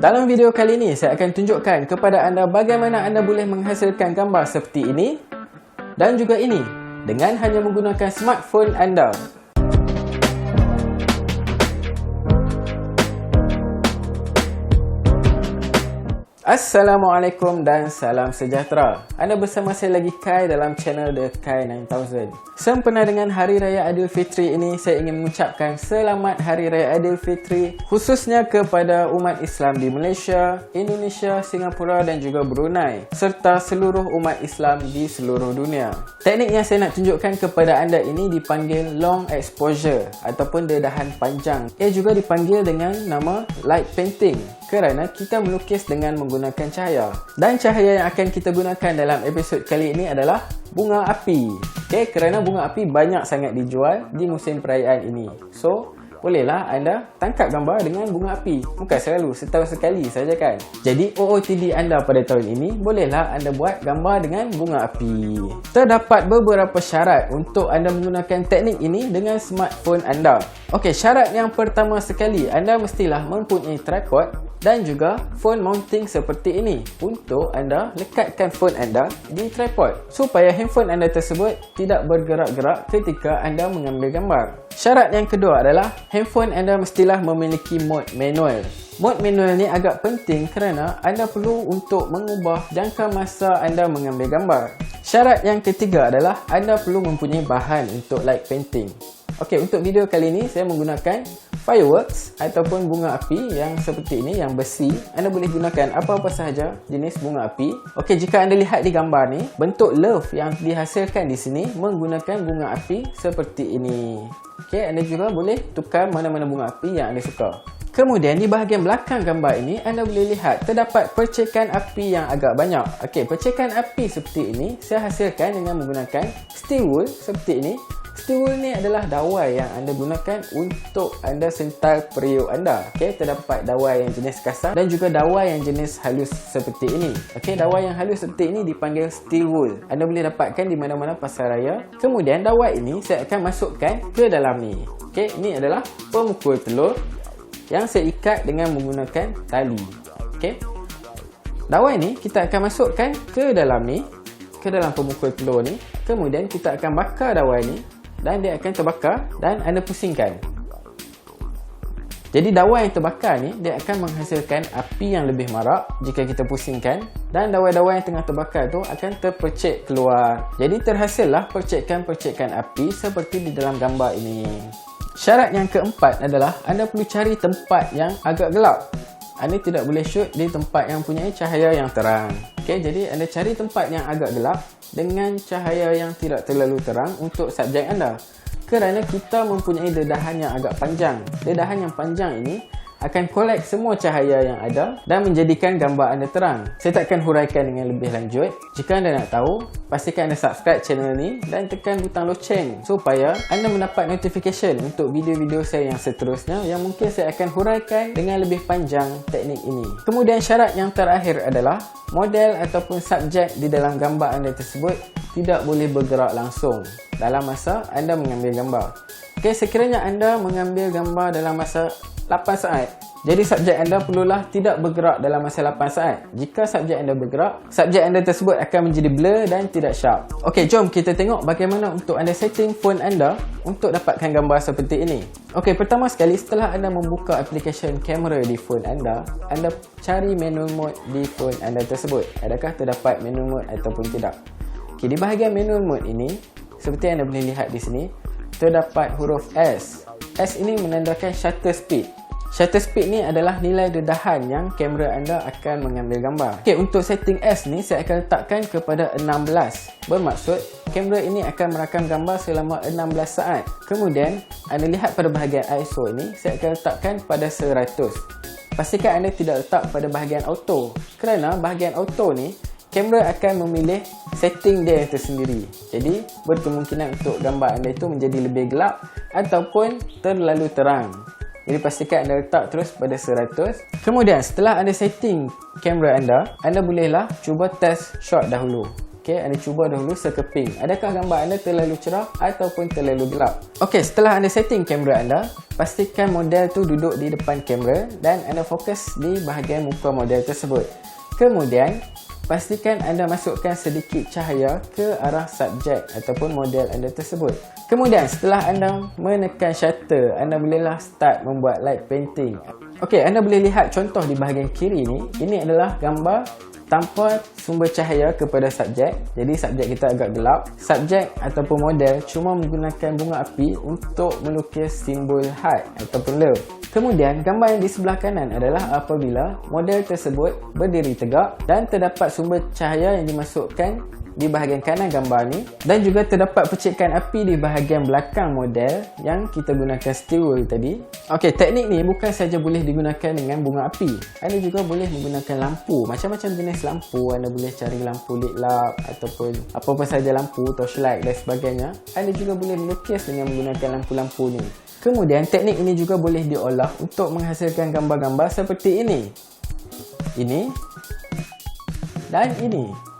Dalam video kali ini, saya akan tunjukkan kepada anda bagaimana anda boleh menghasilkan gambar seperti ini dan juga ini dengan hanya menggunakan smartphone anda. Assalamualaikum dan salam sejahtera. Anda bersama saya lagi Kai dalam channel The Kai 9000. Sempena dengan Hari Raya Aidilfitri ini, saya ingin mengucapkan selamat Hari Raya Aidilfitri khususnya kepada umat Islam di Malaysia, Indonesia, Singapura dan juga Brunei serta seluruh umat Islam di seluruh dunia. Teknik yang saya nak tunjukkan kepada anda ini dipanggil long exposure ataupun dedahan panjang. Ia juga dipanggil dengan nama light painting kerana kita melukis dengan menggunakan menggunakan cahaya. Dan cahaya yang akan kita gunakan dalam episod kali ini adalah bunga api. Okay, kerana bunga api banyak sangat dijual di musim perayaan ini. So, bolehlah anda tangkap gambar dengan bunga api. Bukan selalu, setahun sekali saja kan. Jadi OOTD anda pada tahun ini, bolehlah anda buat gambar dengan bunga api. Terdapat beberapa syarat untuk anda menggunakan teknik ini dengan smartphone anda. Okey, syarat yang pertama sekali, anda mestilah mempunyai tripod dan juga phone mounting seperti ini untuk anda lekatkan phone anda di tripod supaya handphone anda tersebut tidak bergerak-gerak ketika anda mengambil gambar. Syarat yang kedua adalah handphone anda mestilah memiliki mode manual. Mode manual ni agak penting kerana anda perlu untuk mengubah jangka masa anda mengambil gambar. Syarat yang ketiga adalah anda perlu mempunyai bahan untuk light painting. Okey, untuk video kali ini saya menggunakan fireworks ataupun bunga api yang seperti ini yang besi. Anda boleh gunakan apa-apa sahaja jenis bunga api. Okey, jika anda lihat di gambar ni, bentuk love yang dihasilkan di sini menggunakan bunga api seperti ini. Okey, anda juga boleh tukar mana-mana bunga api yang anda suka. Kemudian di bahagian belakang gambar ini anda boleh lihat terdapat percikan api yang agak banyak. Okey, percikan api seperti ini saya hasilkan dengan menggunakan steel wool seperti ini Steel wool ni adalah dawai yang anda gunakan untuk anda sental periuk anda. Okey, terdapat dawai yang jenis kasar dan juga dawai yang jenis halus seperti ini. Okey, dawai yang halus seperti ini dipanggil steel wool. Anda boleh dapatkan di mana-mana pasar raya. Kemudian dawai ini saya akan masukkan ke dalam ni. Okey, ini adalah pemukul telur yang saya ikat dengan menggunakan tali. Okey. Dawai ni kita akan masukkan ke dalam ni, ke dalam pemukul telur ni. Kemudian kita akan bakar dawai ni dan dia akan terbakar dan anda pusingkan. Jadi dawai yang terbakar ni dia akan menghasilkan api yang lebih marak jika kita pusingkan dan dawai-dawai yang tengah terbakar tu akan terpercik keluar. Jadi terhasillah percikan-percikan api seperti di dalam gambar ini. Syarat yang keempat adalah anda perlu cari tempat yang agak gelap. Anda tidak boleh shoot di tempat yang punya cahaya yang terang. Okey, jadi anda cari tempat yang agak gelap dengan cahaya yang tidak terlalu terang untuk subjek anda kerana kita mempunyai dedahan yang agak panjang dedahan yang panjang ini akan collect semua cahaya yang ada dan menjadikan gambar anda terang. Saya takkan huraikan dengan lebih lanjut. Jika anda nak tahu, pastikan anda subscribe channel ni dan tekan butang loceng supaya anda mendapat notification untuk video-video saya yang seterusnya yang mungkin saya akan huraikan dengan lebih panjang teknik ini. Kemudian syarat yang terakhir adalah model ataupun subjek di dalam gambar anda tersebut tidak boleh bergerak langsung dalam masa anda mengambil gambar. Okay, sekiranya anda mengambil gambar dalam masa 8 saat. Jadi subjek anda perlulah tidak bergerak dalam masa 8 saat. Jika subjek anda bergerak, subjek anda tersebut akan menjadi blur dan tidak sharp. Okey, jom kita tengok bagaimana untuk anda setting phone anda untuk dapatkan gambar seperti ini. Okey, pertama sekali setelah anda membuka aplikasi kamera di phone anda, anda cari manual mode di phone anda tersebut. Adakah terdapat manual mode ataupun tidak? Okey, di bahagian manual mode ini, seperti anda boleh lihat di sini, terdapat huruf S. S ini menandakan shutter speed. Shutter speed ni adalah nilai dedahan yang kamera anda akan mengambil gambar. Okey, untuk setting S ni saya akan letakkan kepada 16. Bermaksud kamera ini akan merakam gambar selama 16 saat. Kemudian, anda lihat pada bahagian ISO ini, saya akan letakkan pada 100. Pastikan anda tidak letak pada bahagian auto. Kerana bahagian auto ni kamera akan memilih setting dia tersendiri. Jadi, berkemungkinan untuk gambar anda itu menjadi lebih gelap ataupun terlalu terang. Jadi pastikan anda letak terus pada 100 Kemudian setelah anda setting kamera anda Anda bolehlah cuba test shot dahulu Okey, anda cuba dahulu sekeping. Adakah gambar anda terlalu cerah ataupun terlalu gelap? Okey, setelah anda setting kamera anda, pastikan model tu duduk di depan kamera dan anda fokus di bahagian muka model tersebut. Kemudian, pastikan anda masukkan sedikit cahaya ke arah subjek ataupun model anda tersebut. Kemudian, setelah anda menekan shutter, anda bolehlah start membuat light painting. Okey, anda boleh lihat contoh di bahagian kiri ni. Ini adalah gambar tanpa sumber cahaya kepada subjek. Jadi subjek kita agak gelap. Subjek ataupun model cuma menggunakan bunga api untuk melukis simbol heart ataupun love. Kemudian gambar yang di sebelah kanan adalah apabila model tersebut berdiri tegak dan terdapat sumber cahaya yang dimasukkan di bahagian kanan gambar ni dan juga terdapat percikan api di bahagian belakang model yang kita gunakan steel tadi. Okey, teknik ni bukan saja boleh digunakan dengan bunga api. Anda juga boleh menggunakan lampu. Macam-macam jenis lampu. Anda boleh cari lampu lit lamp ataupun apa-apa saja lampu, torchlight dan sebagainya. Anda juga boleh melukis dengan menggunakan lampu-lampu ni. Kemudian teknik ini juga boleh diolah untuk menghasilkan gambar-gambar seperti ini. Ini dan ini.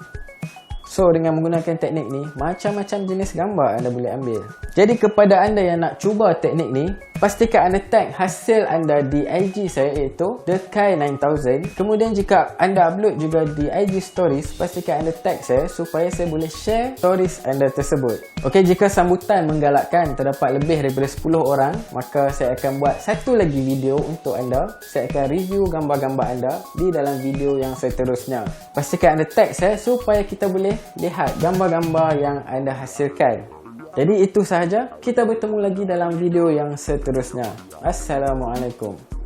So dengan menggunakan teknik ni Macam-macam jenis gambar anda boleh ambil Jadi kepada anda yang nak cuba teknik ni Pastikan anda tag hasil anda di IG saya iaitu TheKai9000 Kemudian jika anda upload juga di IG Stories Pastikan anda tag saya supaya saya boleh share stories anda tersebut. Ok, jika sambutan menggalakkan terdapat lebih daripada 10 orang Maka saya akan buat satu lagi video untuk anda. Saya akan review gambar-gambar anda di dalam video yang seterusnya Pastikan anda tag saya supaya kita boleh lihat gambar-gambar yang anda hasilkan jadi itu sahaja. Kita bertemu lagi dalam video yang seterusnya. Assalamualaikum.